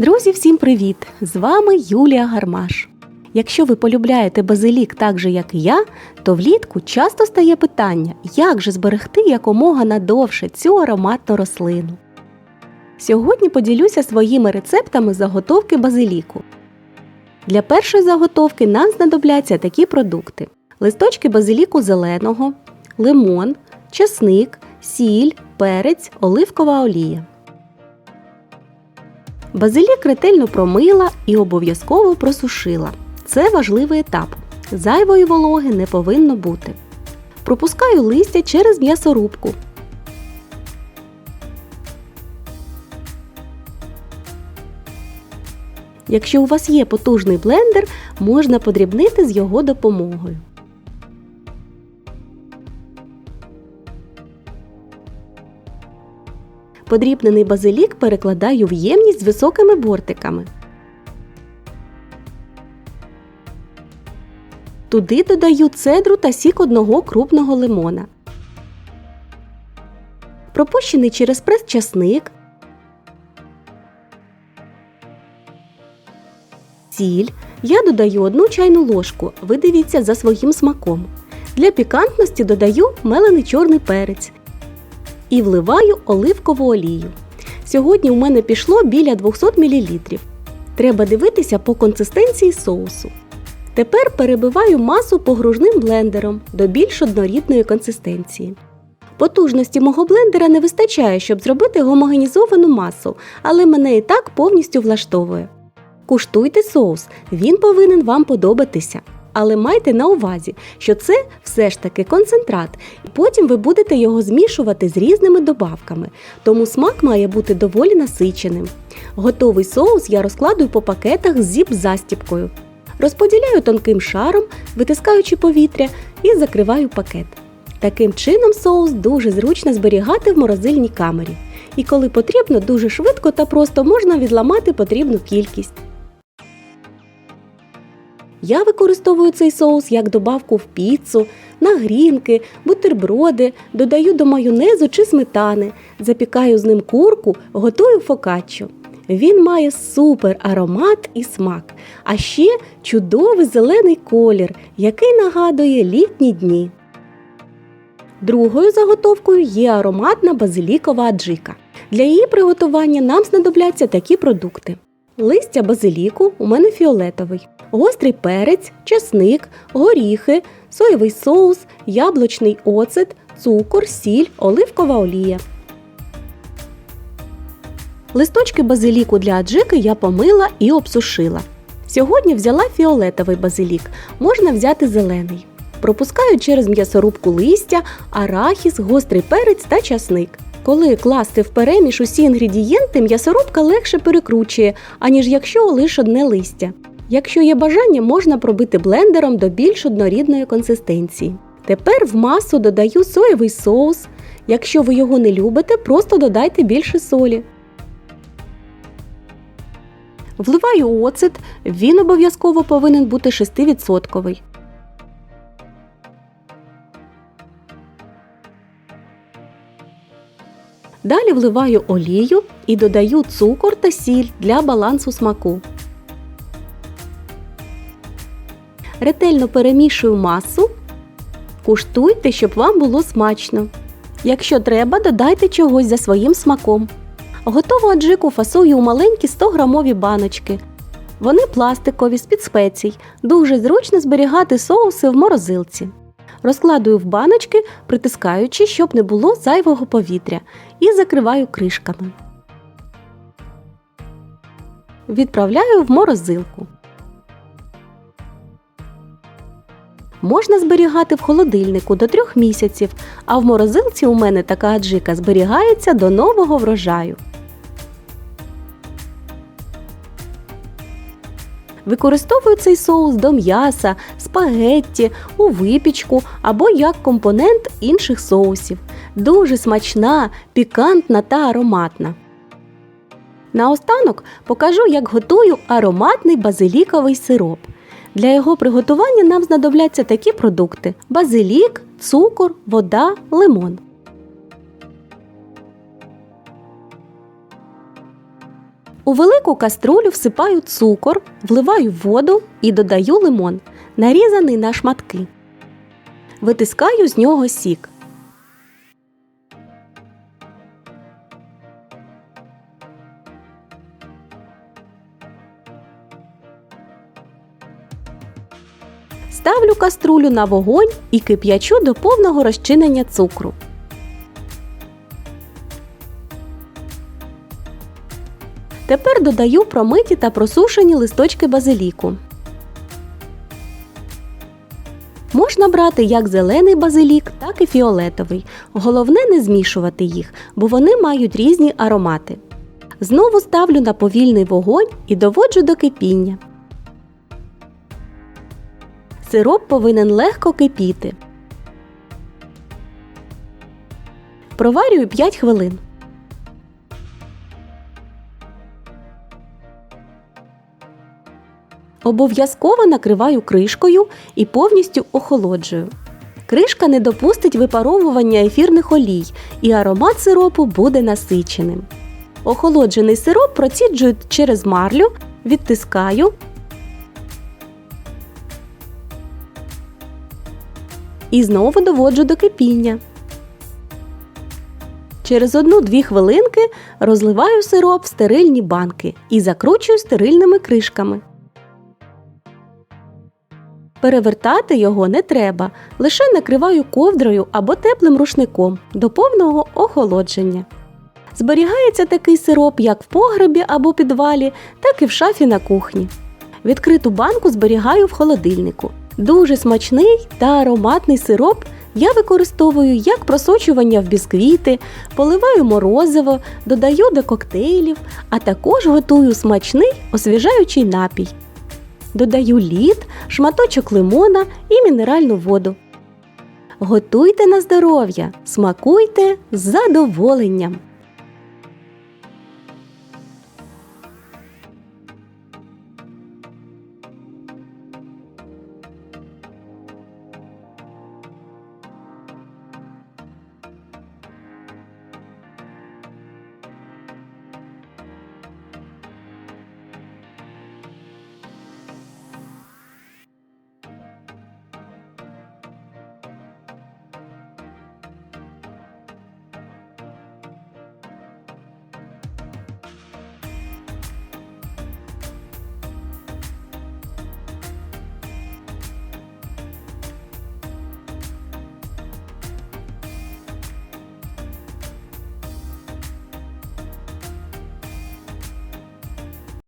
Друзі, всім привіт! З вами Юлія Гармаш. Якщо ви полюбляєте базилік так же, як і я, то влітку часто стає питання, як же зберегти якомога надовше цю ароматну рослину. Сьогодні поділюся своїми рецептами заготовки базиліку. Для першої заготовки нам знадобляться такі продукти: листочки базиліку зеленого, лимон, чесник, сіль, перець, оливкова олія. Базилік ретельно промила і обов'язково просушила. Це важливий етап. Зайвої вологи не повинно бути. Пропускаю листя через м'ясорубку. Якщо у вас є потужний блендер, можна подрібнити з його допомогою. Подрібнений базилік перекладаю в ємність з високими бортиками. Туди додаю цедру та сік одного крупного лимона. Пропущений через прес часник. Сіль. Я додаю одну чайну ложку. Ви дивіться за своїм смаком. Для пікантності додаю мелений чорний перець і вливаю оливкову олію. Сьогодні у мене пішло біля 200 мл. Треба дивитися по консистенції соусу. Тепер перебиваю масу погружним блендером до більш однорідної консистенції. Потужності мого блендера не вистачає, щоб зробити гомогенізовану масу, але мене і так повністю влаштовує. Куштуйте соус, він повинен вам подобатися. Але майте на увазі, що це все ж таки концентрат, і потім ви будете його змішувати з різними добавками, тому смак має бути доволі насиченим. Готовий соус я розкладую по пакетах з зіп-застіпкою. Розподіляю тонким шаром, витискаючи повітря, і закриваю пакет. Таким чином соус дуже зручно зберігати в морозильній камері. І коли потрібно, дуже швидко та просто можна відламати потрібну кількість. Я використовую цей соус як добавку в піцу, на грінки, бутерброди, додаю до майонезу чи сметани, запікаю з ним курку, готую фокаччо. Він має супер аромат і смак, а ще чудовий зелений колір, який нагадує літні дні. Другою заготовкою є ароматна базилікова аджика. Для її приготування нам знадобляться такі продукти: листя базиліку у мене фіолетовий, гострий перець, чесник, горіхи, соєвий соус, яблучний оцет, цукор, сіль, оливкова олія. Листочки базиліку для аджики я помила і обсушила. Сьогодні взяла фіолетовий базилік, можна взяти зелений. Пропускаю через м'ясорубку листя, арахіс, гострий перець та часник. Коли класти в переміж усі інгредієнти, м'ясорубка легше перекручує, аніж якщо лише одне листя. Якщо є бажання, можна пробити блендером до більш однорідної консистенції. Тепер в масу додаю соєвий соус. Якщо ви його не любите, просто додайте більше солі. Вливаю оцет, він обов'язково повинен бути 6%. Далі вливаю олію і додаю цукор та сіль для балансу смаку. Ретельно перемішую масу. Куштуйте, щоб вам було смачно. Якщо треба, додайте чогось за своїм смаком. Готову аджику фасую у маленькі 100-грамові баночки. Вони пластикові з-під спецій. Дуже зручно зберігати соуси в морозилці. Розкладую в баночки, притискаючи, щоб не було зайвого повітря, і закриваю кришками. Відправляю в морозилку. Можна зберігати в холодильнику до трьох місяців, а в морозилці у мене така аджика зберігається до нового врожаю. Використовую цей соус до м'яса, спагетті, у випічку або як компонент інших соусів. Дуже смачна, пікантна та ароматна. Наостанок покажу, як готую ароматний базиліковий сироп. Для його приготування нам знадобляться такі продукти: базилік, цукор, вода, лимон. У велику каструлю всипаю цукор, вливаю воду і додаю лимон, нарізаний на шматки. Витискаю з нього сік. Ставлю каструлю на вогонь і кип'ячу до повного розчинення цукру. Тепер додаю промиті та просушені листочки базиліку. Можна брати як зелений базилік, так і фіолетовий. Головне не змішувати їх, бо вони мають різні аромати. Знову ставлю на повільний вогонь і доводжу до кипіння. Сироп повинен легко кипіти. Проварюю 5 хвилин. Обов'язково накриваю кришкою і повністю охолоджую. Кришка не допустить випаровування ефірних олій, і аромат сиропу буде насиченим. Охолоджений сироп проціджую через марлю, відтискаю і знову доводжу до кипіння. Через 1-2 хвилинки розливаю сироп в стерильні банки і закручую стерильними кришками. Перевертати його не треба, лише накриваю ковдрою або теплим рушником до повного охолодження. Зберігається такий сироп як в погребі або підвалі, так і в шафі на кухні. Відкриту банку зберігаю в холодильнику. Дуже смачний та ароматний сироп я використовую як просочування в бісквіти, поливаю морозиво, додаю до коктейлів, а також готую смачний освіжаючий напій. Додаю лід, шматочок лимона і мінеральну воду. Готуйте на здоров'я, смакуйте з задоволенням!